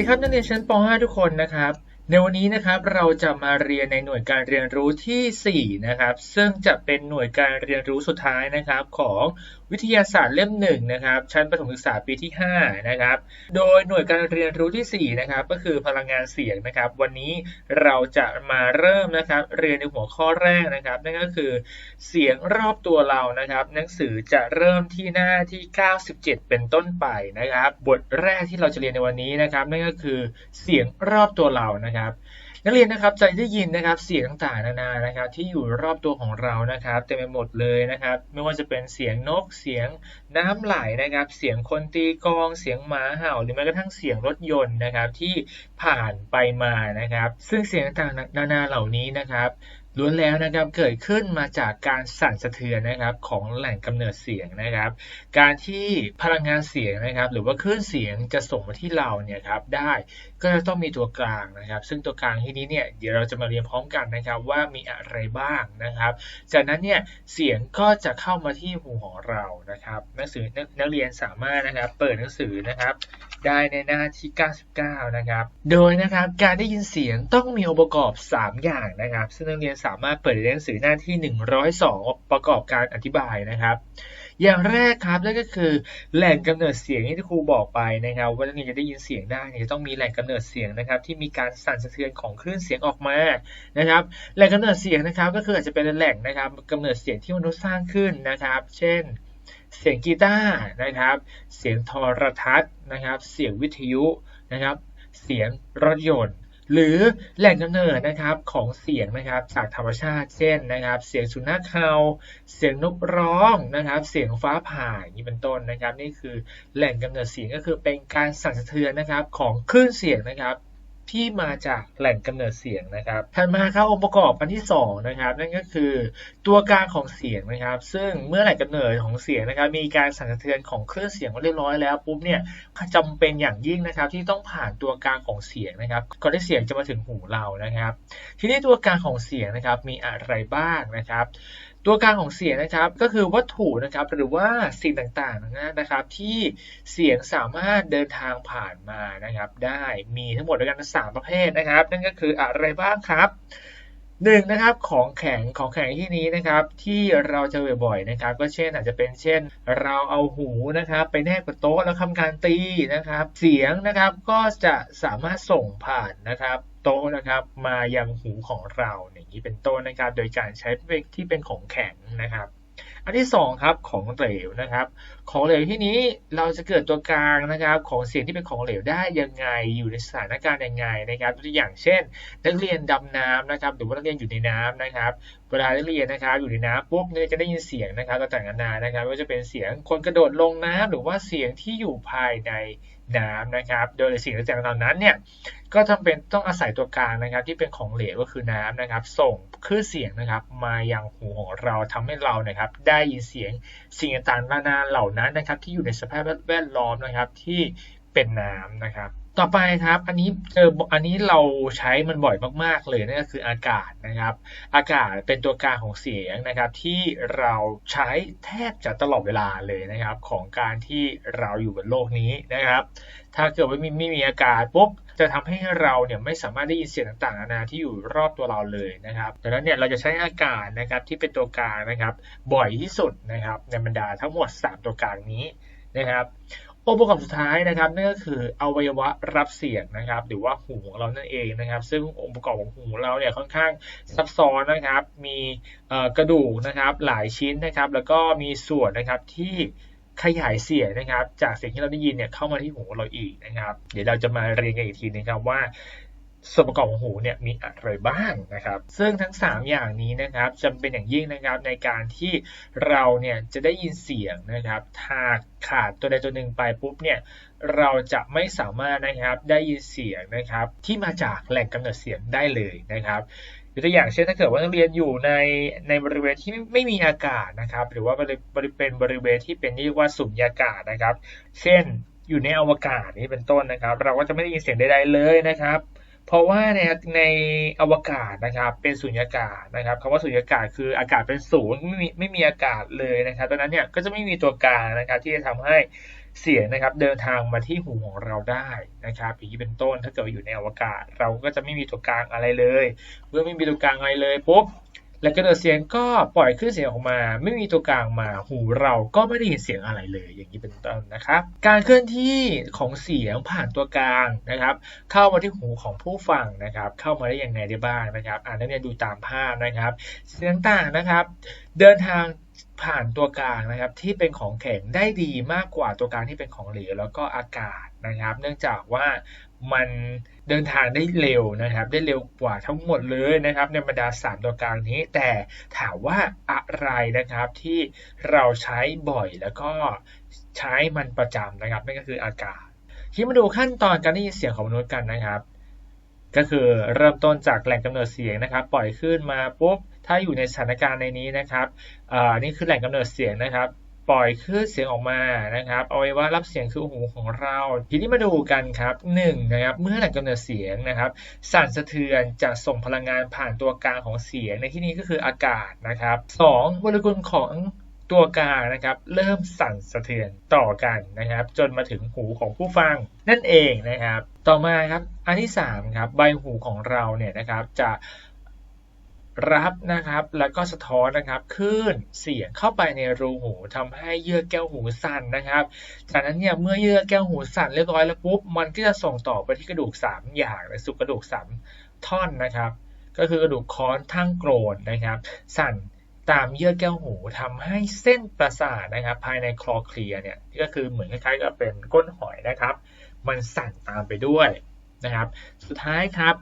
สวัสดีครับนักเรียนชั้นป .5 ทุกคนนะครับ ในวันนี้นะครับเราจะมาเรียนในหน่วยการเรียนรู้ทีสี่4 นะครับ ซึ่งจะเป็นหน่วยการเรียนรู้สุดท้ายนะครับของ วิทยาศาสตร์เล่มหนึ่งนะครับ ชั้นประถมศึกษาปีที่ 5 นะครับ โดยหน่วยการเรียนรู้ที่ 4 นะครับ ก็คือพลังงานเสียงนะครับ วันนี้เราจะมาเริ่มนะครับ เรียนในหัวข้อแรกนะครับ นั่นก็คือ เสียงรอบตัวเรานะครับ หนังสือจะเริ่มที่หน้าที่ 97 เป็นต้นไปนะครับ บทแรกที่เราจะเรียนในวันนี้นะครับ นั่นก็คือเสียงรอบตัวเรานะครับ นักเรียนนะครับจะได้ยินนะครับเสียงต่างๆนานานะครับ ที่อยู่รอบตัวของเรานะครับเต็มไปหมดเลยนะครับ ไม่ว่าจะเป็นเสียงนกเสียงน้ำไหลนะครับ เสียงคนตีกองเสียงหมาเห่า หรือแม้กระทั่งเสียงรถยนต์นะครับที่ผ่านไปมานะครับ ซึ่งเสียงต่างๆนานาเหล่านี้นะครับ ล้วนแล้วนะครับเกิดขึ้นมาจากการสั่นสะเทือนนะครับของแหล่งกำเนิดเสียงนะครับ การที่พลังงานเสียงนะครับ หรือว่าคลื่นเสียงจะส่งมาที่เราเนี่ยครับได้ก็จะต้องมีตัวกลางนะครับ ซึ่งตัวกลางที่นี้เนี่ยเดี๋ยวเราจะมาเรียนพร้อมกันนะครับ ว่ามีอะไรบ้างนะครับ จากนั้นเนี่ยเสียงก็จะเข้ามาที่หูของเรานะครับหนังสือนักเรียนสามารถนะครับ เปิดหนังสือนะครับ ได้ในหน้าที่ 99 นะครับ โดยนะครับการได้ยินเสียงต้องมีองค์ประกอบ 3 อย่างนะครับ ซึ่งนักเรียนสามารถเปิดหนังสือหน้าที่ 102 ประกอบการอธิบายนะครับ อย่างแรกครับนั่นก็คือแหล่งกำเนิดเสียงที่ครูบอกไปนะครับว่านักเรียนจะได้ยินเสียงได้เนี่ยจะต้องมีแหล่งกำเนิดเสียงนะครับที่มีการสั่นสะเทือนของคลื่นเสียงออกมานะครับแหล่งกำเนิดเสียงนะครับก็คืออาจจะเป็นแหล่งนะครับกำเนิดเสียงที่มนุษย์สร้างขึ้นนะครับ เช่น เสียงกีตาร์นะครับ เสียงโทรทัศน์นะครับ เสียงวิทยุนะครับ เสียงรถยนต์ หรือแหล่งกำเนิดนะครับของเสียงนะครับจากธรรมชาติเช่นนะครับ เสียงสุนัขเห่าเสียงนกร้องนะครับ เสียงฟ้าผ่าอย่างนี้เป็นต้นนะครับ นี่คือแหล่งกำเนิดเสียงก็คือเป็นการสั่นสะเทือนนะครับของคลื่นเสียงนะครับ ที่มาจากแหล่งกำเนิดเสียงนะครับถัดมาครับองค์ประกอบอันที่สองนะครับนั่นก็คือตัวกลางของเสียงนะครับ ซึ่งเมื่อแหล่งกำเนิดของเสียงนะครับ มีการสั่นสะเทือนของคลื่นเสียงเรียบร้อยแล้วปุ๊บเนี่ยจำเป็นอย่างยิ่งนะครับ ที่ต้องผ่านตัวกลางของเสียงนะครับก่อนที่เสียงจะมาถึงหูเรานะครับ ทีนี้ตัวกลางของเสียงนะครับมีอะไรบ้างนะครับตัวกลางของเสียงนะครับก็คือวัตถุนะครับหรือว่าสิ่งต่างๆนะครับ ที่เสียงสามารถเดินทางผ่านมานะครับ ได้มีทั้งหมดด้วยกันสามประเภทนะครับ นั่นก็คืออะไรบ้างครับ หนึ่งนะครับของแข็งของแข็งที่นี้นะครับที่เราจะบ่อยๆนะครับ ก็เช่นอาจจะเป็นเช่น เราเอาหูนะครับไปแนบกับโต๊ะแล้วทำการตีนะครับ เสียงนะครับก็จะสามารถส่งผ่านนะครับโต๊ะนะครับมายังหูของเราอย่างนี้เป็นต้นนะครับ โดยการใช้ที่เป็นของแข็งนะครับ อันที่สองครับของเหลวนะครับ ของเหลวที่นี้เราจะเกิดตัวกลางนะครับ ของเสียงที่เป็นของเหลวได้ยังไงอยู่ในสถานการณ์ยังไงนะครับตัวอย่างเช่น นักเรียนดำน้ำนะครับ หรือว่านักเรียนอยู่ในน้ำนะครับ เวลานักเรียนนะครับ อยู่ในน้ำปุ๊บเนี่ยจะได้ยินเสียงนะครับต่างๆนานานะครับว่าจะเป็นเสียงคนกระโดดลงน้ำหรือว่าเสียงที่อยู่ภายในน้ำนะครับ โดยเสียงต่างๆเหล่านั้นเนี่ยก็จำเป็นต้องอาศัยตัวกลางนะครับ ที่เป็นของเหลวก็คือน้ำนะครับ ส่งคลื่นเสียงนะครับ มายังหูของเราทำให้เรานะครับ ได้ยินเสียงสิ่งต่างๆนานาเหล่านั้นนะครับ ที่อยู่ในสภาพแวดล้อมนะครับที่เป็นน้ำนะครับ ต่อไปครับ อันนี้เจออันนี้เราใช้มันบ่อยมาก ๆ เลยนั่นก็คืออากาศนะครับ อากาศเป็นตัวกลางของเสียงนะครับ ที่เราใช้แทบจะตลอดเวลาเลยนะครับ ของการที่เราอยู่บนโลกนี้นะครับ ถ้าเกิดว่าไม่ไม่มีอากาศปุ๊บจะทำให้เราเนี่ยไม่สามารถได้ยินเสียงต่างๆนานาที่อยู่รอบตัวเราเลยนะครับดังนั้นเนี่ยเราจะใช้อากาศนะครับที่เป็นตัวกลางนะครับ บ่อยที่สุดนะครับในบรรดาทั้งหมด 3 ตัวกลางนี้ นะครับองค์ประกอบสุดท้ายนะครับนั่นก็คืออวัยวะรับเสียงนะครับ หรือว่าหูของเรานั่นเองนะครับ ซึ่งองค์ประกอบของหูเราเนี่ยค่อนข้างซับซ้อนนะครับ มีกระดูกนะครับหลายชิ้นนะครับ แล้วก็มีส่วนนะครับที่ขยายเสียงนะครับ จากเสียงที่เราได้ยินเนี่ยเข้ามาที่หูเราอีกนะครับ เดี๋ยวเราจะมาเรียนกันอีกทีนะครับว่า ส่วนประกอบของหูเนี่ยมีอะไรบ้างนะครับ ซึ่งทั้ง 3 อย่างนี้นะครับจำเป็นอย่างยิ่งนะครับในการที่เราเนี่ยจะได้ยินเสียงนะครับถ้าขาดตัวใดตัวหนึ่งไปปุ๊บเนี่ยเราจะไม่สามารถนะครับได้ยินเสียงนะครับที่มาจากแหล่งกำเนิดเสียงได้เลยนะครับยกตัวอย่างเช่นถ้าเกิดว่านักเรียนอยู่ในในบริเวณที่ไม่มีอากาศนะครับ หรือว่าบริบริเป็นบริเวณที่เป็นเรียกว่าสุญญากาศนะครับ เช่นอยู่ในอวกาศนี่เป็นต้นนะครับ เราก็จะไม่ได้ยินเสียงใดๆเลยนะครับ เพราะว่าในในอวกาศนะครับเป็นสุญญากาศนะครับคำว่าสุญญากาศคืออากาศเป็นศูนย์ไม่มีไม่มีอากาศเลยนะครับดังนั้นเนี่ยก็จะไม่มีตัวกลางนะครับที่จะทำให้เสียงนะครับเดินทางมาที่หูของเราได้นะครับอย่างนี้เป็นต้นถ้าเกิดอยู่ในอวกาศ เราก็จะไม่มีตัวกลางอะไรเลย เมื่อไม่มีตัวกลางอะไรเลยปุ๊บ แล้วกระโดดเสียงก็ปล่อยคลื่นเสียงออกมา ไม่มีตัวกลางมาหูเราก็ไม่ได้ยินเสียงอะไรเลยอย่างนี้เป็นต้นนะครับ การเคลื่อนที่ของเสียงผ่านตัวกลางนะครับ เข้ามาที่หูของผู้ฟังนะครับ เข้ามาได้ยังไงได้บ้างนะครับ อ่านนักเรียนดูตามภาพนะครับ เสียงต่างนะครับ เดินทางผ่านตัวกลางนะครับที่เป็นของแข็งได้ดีมากกว่าตัวกลางที่เป็นของเหลวแล้วก็อากาศนะครับ เนื่องจากว่า มันเดินทางได้เร็วนะครับ ได้เร็วกว่าทั้งหมดเลยนะครับ ในบรรดาสามตัวกลางนี้ แต่ถามว่าอะไรนะครับที่เราใช้บ่อยแล้วก็ใช้มันประจำนะครับนั่นก็คืออากาศที่มาดูขั้นตอนการได้ยินเสียงของมนุษย์กันนะครับ ก็คือเริ่มต้นจากแหล่งกำเนิดเสียงนะครับ ปล่อยขึ้นมาปุ๊บถ้าอยู่ในสถานการณ์ในนี้นะครับอ่านี่คือแหล่งกำเนิดเสียงนะครับ ปล่อยคลื่นเสียงออกมานะครับเอาไว้ว่ารับเสียงคือหูของเรา ทีนี้มาดูกันครับหนึ่งนะครับเมื่อหล่งกำเนิดเสียงนะครับ สั่นสะเทือนจะส่งพลังงานผ่านตัวกลางของเสียงในที่นี้ก็คืออากาศนะครับสองโมเลกุลของตัวกลางนะครับ เริ่มสั่นสะเทือนต่อกันนะครับ จนมาถึงหูของผู้ฟังนั่นเองนะครับ ต่อมาครับอันที่สามครับใบหูของเราเนี่ยนะครับจะ รับนะครับ แล้วก็สะท้อนนะครับคลื่นเสียงเข้าไปในรูหูทำให้เยื่อแก้วหูสั่นนะครับ จากนั้นเนี่ยเมื่อเยื่อแก้วหูสั่นเรียบร้อยแล้วปุ๊บมันก็จะส่งต่อไปที่กระดูก 3 อย่างในสู่กระดูก 3 ท่อนนะครับ ก็คือกระดูกค้อนทั้งโกรนนะครับ สั่นตามเยื่อแก้วหูทำให้เส้นประสาทนะครับ ภายในคลอเคลียเนี่ยก็คือเหมือนคล้ายๆกับเป็นก้นหอยนะครับ มันสั่นตามไปด้วยนะครับ สุดท้ายครับ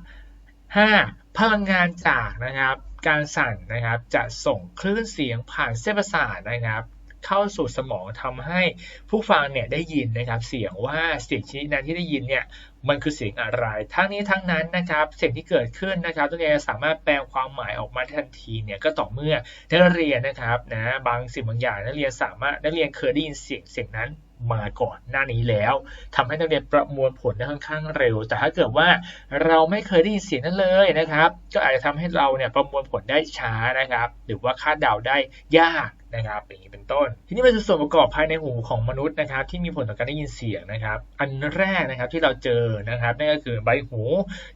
5. พลังงานจากนะครับ การสั่นนะครับจะส่งคลื่นเสียงผ่านเส้นประสาทนะครับ เข้าสู่สมองทำให้ผู้ฟังเนี่ยได้ยินนะครับ เสียงว่าเสียงชนิดนั้นที่ได้ยินเนี่ยมันคือเสียงอะไร ทั้งนี้ทั้งนั้นนะครับเสียงที่เกิดขึ้นนะครับตัวเองสามารถแปลความหมายออกมาทันทีเนี่ยก็ต่อเมื่อนักเรียนนะครับนะบางสิ่งบางอย่างนักเรียนสามารถนักเรียนเคยได้ยินเสียงเสียงนั้น มาก่อนหน้านี้แล้วทำให้นักเรียนประมวลผลได้ค่อนข้างเร็ว แต่ถ้าเกิดว่าเราไม่เคยได้ยินเสียงนั้นเลยนะครับ ก็อาจจะทำให้เราเนี่ยประมวลผลได้ช้านะครับ หรือว่าคาดเดาได้ยาก นะครับอย่างนี้เป็นต้น ทีนี้มาดูส่วนประกอบภายในหูของมนุษย์นะครับ ที่มีผลต่อการได้ยินเสียงนะครับ อันแรกนะครับที่เราเจอนะครับนั่นก็คือใบหู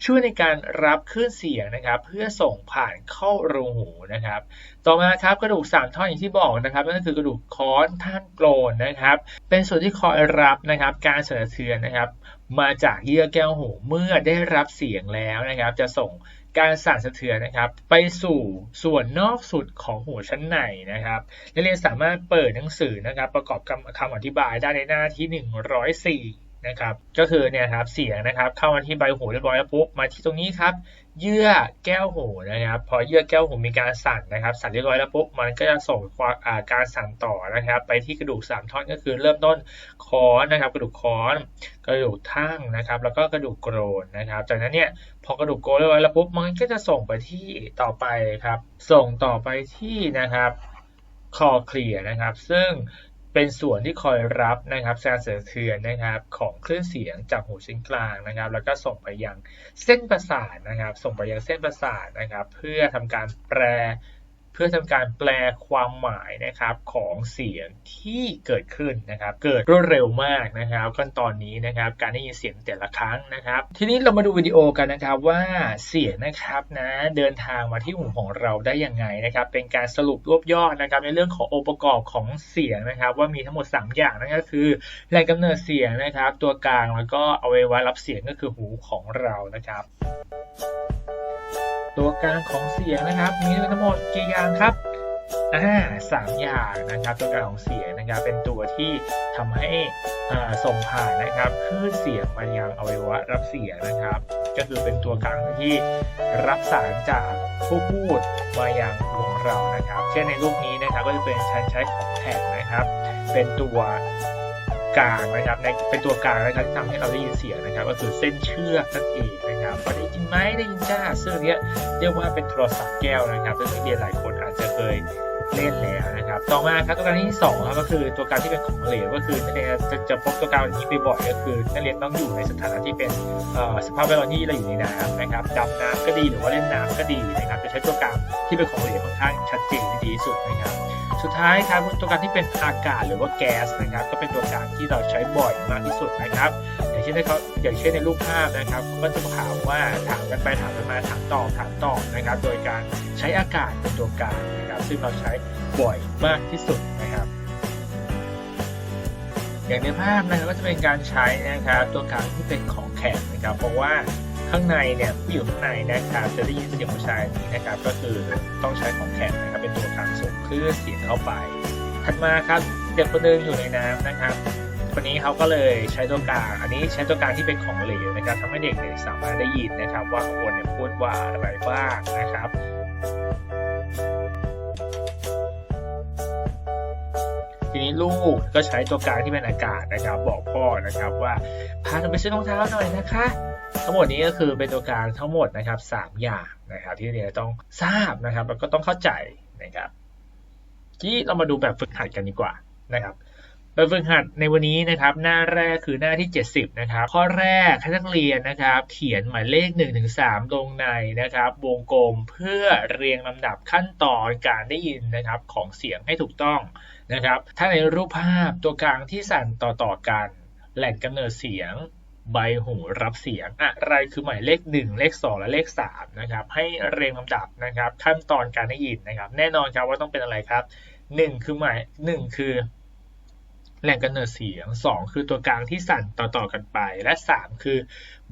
ช่วยในการรับคลื่นเสียงนะครับ เพื่อส่งผ่านเข้ารูหูนะครับ ต่อมาครับกระดูก 3 ท่อนอย่างที่บอกนะครับนั่นก็คือกระดูกค้อนท่านโกรนนะครับ เป็นส่วนที่คอยรับนะครับการสั่นสะเทือนนะครับ มาจากเยื่อแก้วหูเมื่อได้รับเสียงแล้วนะครับ จะส่ง การสั่นสะเทือนนะครับ ไปสู่ส่วนนอกสุดของหูชั้นในนะครับนักเรียนสามารถเปิดหนังสือนะครับ ประกอบคำคำอธิบายได้ในหน้าที่ 104 นะครับ ก็คือเนี่ยครับเสียงนะครับ เข้ามาที่ใบหูเรียบร้อยแล้วปุ๊บมาที่ตรงนี้ครับ เยื่อแก้วหูนะครับ พอเยื่อแก้วหูมีการสั่นนะครับ สั่นเรียบร้อยแล้วปุ๊บมันก็จะส่งความการสั่นต่อนะครับ ไปที่กระดูก3ท่อนก็คือเริ่มต้นคอนนะครับ กระดูกคอนกระดูกทั่งนะครับ แล้วก็กระดูกโกรนนะครับ จากนั้นเนี่ยพอกระดูกโกรนเรียบร้อยแล้วปุ๊บมันก็จะส่งไปที่ต่อไปครับ ส่งต่อไปที่นะครับคอเคลียนะครับ ซึ่ง เป็นส่วนที่คอยรับนะครับการสั่นสะเทือนนะครับของคลื่นเสียงจากหูชิ้นกลางนะครับ แล้วก็ส่งไปยังเส้นประสาทนะครับ ส่งไปยังเส้นประสาทนะครับ เพื่อทำการแปล เพื่อทำการแปลความหมายนะครับของเสียงที่เกิดขึ้นนะครับ เกิดรวดเร็วมากนะครับ ขั้นตอนนี้นะครับ การได้ยินเสียงแต่ละครั้งนะครับ ทีนี้เรามาดูวิดีโอกันนะครับว่าเสียงนะครับนะเดินทางมาที่หูของเราได้ยังไงนะครับ เป็นการสรุปรวบยอดนะครับ ในเรื่องขององค์ประกอบของเสียงนะครับ ว่ามีทั้งหมด 3 อย่างนั่นก็คือแหล่งกำเนิดเสียงนะครับ ตัวกลางแล้วก็อวัยวะรับเสียงก็คือหูของเรานะครับ ตัวกลางของเสียงนะครับ มีทั้งหมดกี่อย่างครับอ่าสามอย่างนะครับ ตัวกลางของเสียงนะครับ เป็นตัวที่ทำให้อ่าส่งผ่านนะครับคลื่นเสียงมายังอวัยวะรับเสียงนะครับ ก็คือเป็นตัวกลางที่รับสารจากผู้พูดมายังหูของเรานะครับ เช่นในรูปนี้นะครับก็จะเป็นชั้นใช้ของแข็งนะครับ เป็นตัว กลางนะครับในเป็นตัวกลางนะครับที่ทำให้เราได้ยินเสียงนะครับ ก็คือเส้นเชือกนั่นเองนะครับพอได้ยินไหมได้ยินจ้าซึ่งเนี้ยเรียกว่าเป็นโทรศัพท์แก้วนะครับซึ่งนักเรียนหลายคนอาจจะเคยเล่นแล้วนะครับ ต่อมาครับตัวกางที่สองครับก็คือตัวกางที่เป็นของเหลวก็คือนักเรียนจะจะพบตัวกางอย่างนี้บ่อยๆก็คือนักเรียนต้องอยู่ในสถานะที่เป็นสภาพแวดล้อมที่เราอยู่ในน้ำนะครับดำน้ำก็ดีหรือว่าเล่นน้ำก็ดีนะครับจะใช้ตัวกลางที่เป็นของเหลวค่อนข้างชัดเจนดีที่สุดนะครับ สุดท้ายครับตัวกางที่เป็นอากาศหรือว่าแก๊สนะครับก็เป็นตัวกางที่เราใช้บ่อยมากที่สุดนะครับ อย่างเช่นในเขาอย่างเช่นในรูปภาพนะครับก็จะถามว่าถามกันไปถามกันมาถามตอบถามตอบนะครับ โดยการใช้อากาศเป็นตัวกางนะครับ ซึ่งเราใช้บ่อยมากที่สุดนะครับอย่างในภาพนะครับก็จะเป็นการใช้นะครับตัวกางที่เป็นของแข็งนะครับ เพราะว่าข้างในเนี่ยผู้อยู่ข้างในนะครับจะได้ยินเสียงผู้ชายนี้นะครับ ก็คือต้องใช้ของแข็งนะครับเป็นตัว กลางส่งคลื่นเสียงเข้าไป ถัดมาครับเด็กคนหนึงอยู่ในน้ำนะครับคนนี้เขาก็เลยใช้ตัวกลาง อันนี้ใช้ตัวกลางที่เป็นของเหลวนะครับทำให้เด็กเนี่ยสามารถได้ยินนะครับ ว่าคนเนี่ยพูดว่าอะไรบ้างนะครับทีนี้ลูกก็ใช้ตัวกลางที่เป็นอากาศนะครับ บอกพ่อนะครับว่าพาหนูไปซื้อรองเท้าหน่อยนะคะ ทั้งหมดนี้ก็คือเป็นตัวกลางทั้งหมดนะครับสามอย่างนะครับ ที่เรียนต้องทราบนะครับ แล้วก็ต้องเข้าใจนะครับ ที่เรามาดูแบบฝึกหัดกันดีกว่านะครับแบบฝึกหัดในวันนี้นะครับหน้าแรกคือหน้าที่ 70นะครับข้อแรกให้นักเรียนนะครับ เขียนหมายเลข1-3ลงในนะครับ วงกลมเพื่อเรียงลำดับขั้นตอนการได้ยินนะครับของเสียงให้ถูกต้องนะครับ ถ้าในรูปภาพตัวกลางที่สั่นต่อๆกัน แหล่งกำเนิดเสียงใบหูรับเสียงอะไรคือหมายเลข 1 เลข 2 และเลข3นะครับให้เรียงลำดับนะครับ ขั้นตอนการได้ยินนะครับ แน่นอนครับว่าต้องเป็นอะไรครับ 1คือหมาย1คือแหล่งกำเนิดเสียง2คือตัวกลางที่สั่นต่อๆกันไป และ3คือ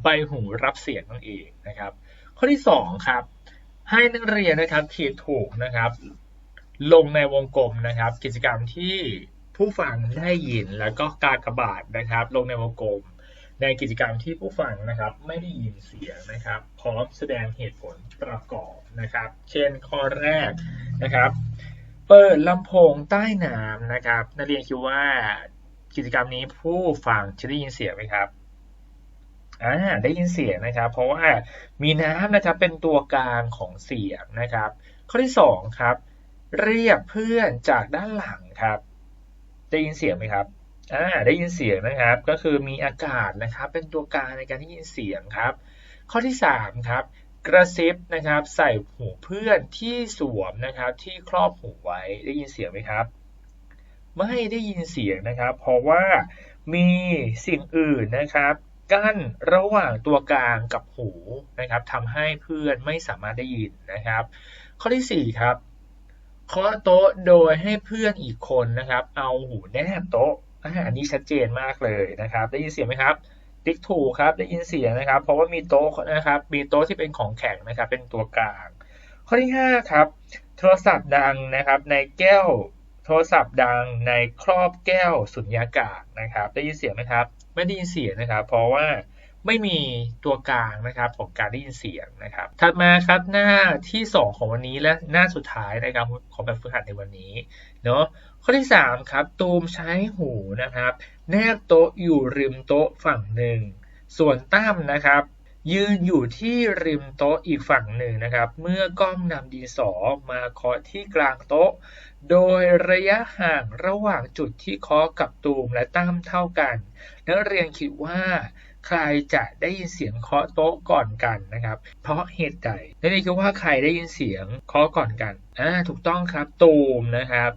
ใบหูรับเสียงนั่นเองนะครับ ข้อที่2ครับ ให้นักเรียนนะครับเขียนถูกนะครับ ลงในวงกลมนะครับ กิจกรรมที่ผู้ฟังได้ยินแล้วก็การกระบาดนะครับ ลงในวงกลม ในกิจกรรมที่ผู้ฟังนะครับ ไม่ได้ยินเสียงนะครับ พร้อมแสดงเหตุผลประกอบนะครับ เช่นข้อแรกนะครับ เปิดลำโพงใต้น้ำนะครับ นักเรียนคิดว่ากิจกรรมนี้ผู้ฟังจะได้ยินเสียงไหมครับอ่าได้ยินเสียงนะครับ เพราะว่ามีน้ำนะครับเป็นตัวกลางของเสียงนะครับ ข้อที่สองครับ เรียกเพื่อนจากด้านหลังครับ ได้ยินเสียงไหมครับอ่าได้ยินเสียงนะครับ ก็คือมีอากาศนะครับ เป็นตัวกลางในการได้ยินเสียงครับ ข้อที่สามครับ กระซิบนะครับใส่หูเพื่อนที่สวมนะครับที่ครอบหูไว้ได้ยินเสียงไหมครับ ไม่ได้ยินเสียงนะครับ เพราะว่ามีสิ่งอื่นนะครับกั้นระหว่างตัวกลางกับหูนะครับทำให้เพื่อนไม่สามารถได้ยินนะครับ ข้อที่สี่ครับเคาะโต๊ะโดยให้เพื่อนอีกคนนะครับ เอาหูแนบโต๊ะอันนี้ชัดเจนมากเลยนะครับ ได้ยินเสียงไหมครับ ติ๊กถูกครับได้ยินเสียงนะครับ เพราะว่ามีโต๊ะนะครับ มีโต๊ะที่เป็นของแข็งนะครับ เป็นตัวกลาง ข้อที่ห้าครับ โทรศัพท์ดังนะครับ ในแก้ว โทรศัพท์ดังในครอบแก้วสุญญากาศนะครับ ได้ยินเสียงไหมครับ ไม่ได้ยินเสียงนะครับ เพราะว่าไม่มีตัวกลางนะครับของการได้ยินเสียงนะครับ ถัดมาครับหน้าที่ 2 ของวันนี้และหน้าสุดท้ายนะครับของแบบฝึกหัดในวันนี้เนาะข้อที่ 3 ครับ ตูมใช้หูนะครับ แนบโต๊ะอยู่ริมโต๊ะฝั่งหนึ่ง ส่วนตั้มนะครับ ยืนอยู่ที่ริมโต๊ะอีกฝั่งหนึ่งนะครับ เมื่อกล้องนำดินสอมาเคาะที่กลางโต๊ะ โดยระยะห่างระหว่างจุดที่เคาะกับตูมและตั้มเท่ากัน นักเรียนคิดว่าใครจะได้ยินเสียงเคาะโต๊ะก่อนกันนะครับ เพราะเหตุใดนักเรียนคิดว่าใครได้ยินเสียงเคาะก่อนกัน อ่า ถูกต้องครับ ตูมนะครับ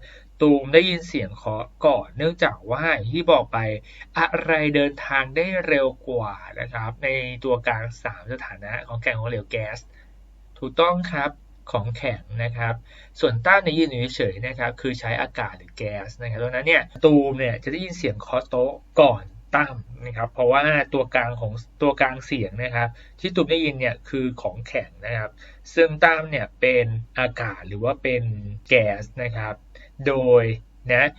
ตูมได้ยินเสียงเคาะก่อนเนื่องจากว่าที่บอกไปอะไรเดินทางได้เร็วกว่านะครับ ในตัวกลาง 3 สถานะของแข็งของเหลวแก๊ส ถูกต้องครับของแข็งนะครับ ส่วนต้านในยืนอยู่เฉยๆนะครับ คือใช้อากาศหรือแก๊สนะครับดังนั้นเนี่ยตูมเนี่ยจะได้ยินเสียงเคาะโต๊ะก่อนตั้มนะครับ เพราะว่าตัวกลางของตัวกลางเสียงนะครับ ที่ตูมได้ยินเนี่ยคือของแข็งนะครับ ซึ่งตั้มเนี่ยเป็นอากาศหรือว่าเป็นแก๊สนะครับ โดยนะ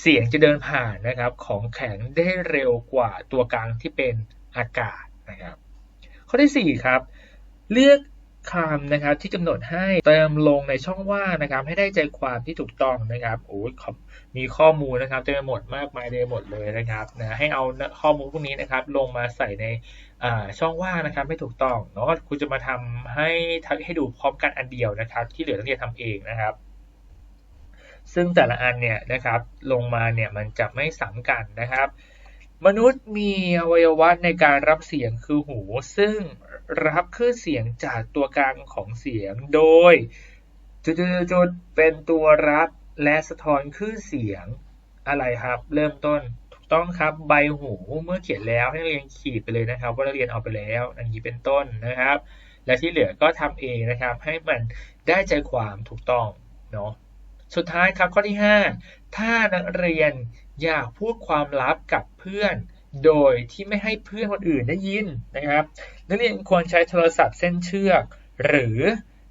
เสียงจะเดินผ่านนะครับของแข็งได้เร็วกว่าตัวกลางที่เป็นอากาศนะครับข้อที่ 4 ครับ เลือกคำนะครับที่กำหนดให้เติมลงในช่องว่างนะครับ ให้ได้ใจความที่ถูกต้องนะครับโอ้ยมีข้อมูลนะครับเต็มไปหมดมากมายเลยหมดเลยนะครับนะให้เอาข้อมูลพวกนี้นะครับ ลงมาใส่ในช่องว่างนะครับไม่ถูกต้องเนาะคุณจะมาทำให้ให้ดูพร้อมกันอันเดียวนะครับ ที่เหลือนักเรียนทำเองนะครับ ซึ่งแต่ละอันเนี่ยนะครับลงมาเนี่ยมันจะไม่ซ้ำกันนะครับ มนุษย์มีอวัยวะในการรับเสียงคือหู ซึ่งรับคลื่นเสียงจากตัวกลางของเสียงโดยจุดๆเป็นตัวรับและสะท้อนคลื่นเสียงอะไรครับ เริ่มต้นถูกต้องครับใบหูเมื่อเขียนแล้วให้เรียนขีดไปเลยนะครับ ว่าเรียนเอาไปแล้วอย่างนี้เป็นต้นนะครับ และที่เหลือก็ทำเองนะครับ ให้มันได้ใจความถูกต้องเนาะ สุดท้ายครับข้อที่ 5 ถ้านักเรียนอยากพูดความลับกับเพื่อน โดยที่ไม่ให้เพื่อนคนอื่นได้ยินนะครับ นักเรียนควรใช้โทรศัพท์เส้นเชือก หรือ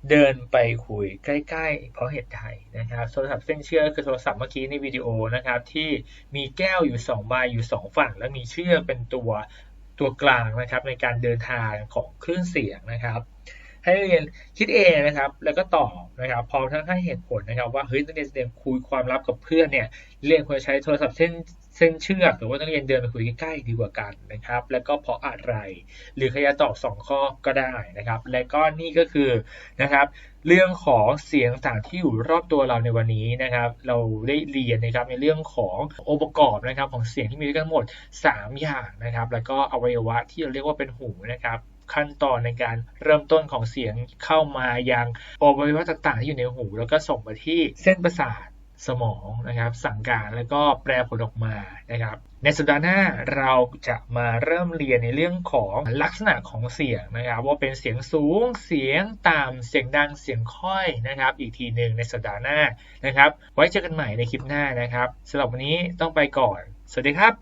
เดินไปคุยใกล้ๆ เพราะเหตุใดนะครับโทรศัพท์เส้นเชือกคือโทรศัพท์เมื่อกี้ในวิดีโอนะครับ ที่มีแก้วอยู่2ใบอยู่ 2 ฝั่ง แล้วมีเชือกเป็นตัวตัวกลางนะครับ ในการเดินทางของคลื่นเสียงนะครับ ให้นักเรียนคิดเองนะครับ แล้วก็ตอบนะครับพร้อมทั้งให้เหตุผลนะครับ ว่าเฮ้ยนักเรียนเรียนคุยความลับกับเพื่อนเนี่ยเรียนควรใช้โทรศัพท์เส้นเส้นเชือก หรือว่านักเรียนเดินไปคุยใกล้ๆดีกว่ากันนะครับ แล้วก็เพราะอะไร หรือใครจะตอบสองข้อก็ได้นะครับ และก็นี่ก็คือนะครับ เรื่องของเสียงต่างที่อยู่รอบตัวเราในวันนี้นะครับ เราได้เรียนนะครับในเรื่องขององค์ประกอบนะครับ ของเสียงที่มีด้วยกันทั้งหมด 3 อย่างนะครับ แล้วก็อวัยวะที่เราเรียกว่าเป็นหูนะครับ ขั้นตอนในการเริ่มต้นของเสียงเข้ามายังอวัยวะต่างๆที่อยู่ในหู แล้วก็ส่งไปที่เส้นประสาทสมองนะครับ สั่งการแล้วก็แปลผลออกมานะครับ ในสัปดาห์หน้าเราจะมาเริ่มเรียนในเรื่องของลักษณะของเสียงนะครับ ว่าเป็นเสียงสูงเสียงต่ำเสียงดังเสียงค่อยนะครับ อีกทีหนึ่งในสัปดาห์หน้านะครับ ไว้เจอกันใหม่ในคลิปหน้านะครับสำหรับวันนี้ต้องไปก่อน สวัสดีครับ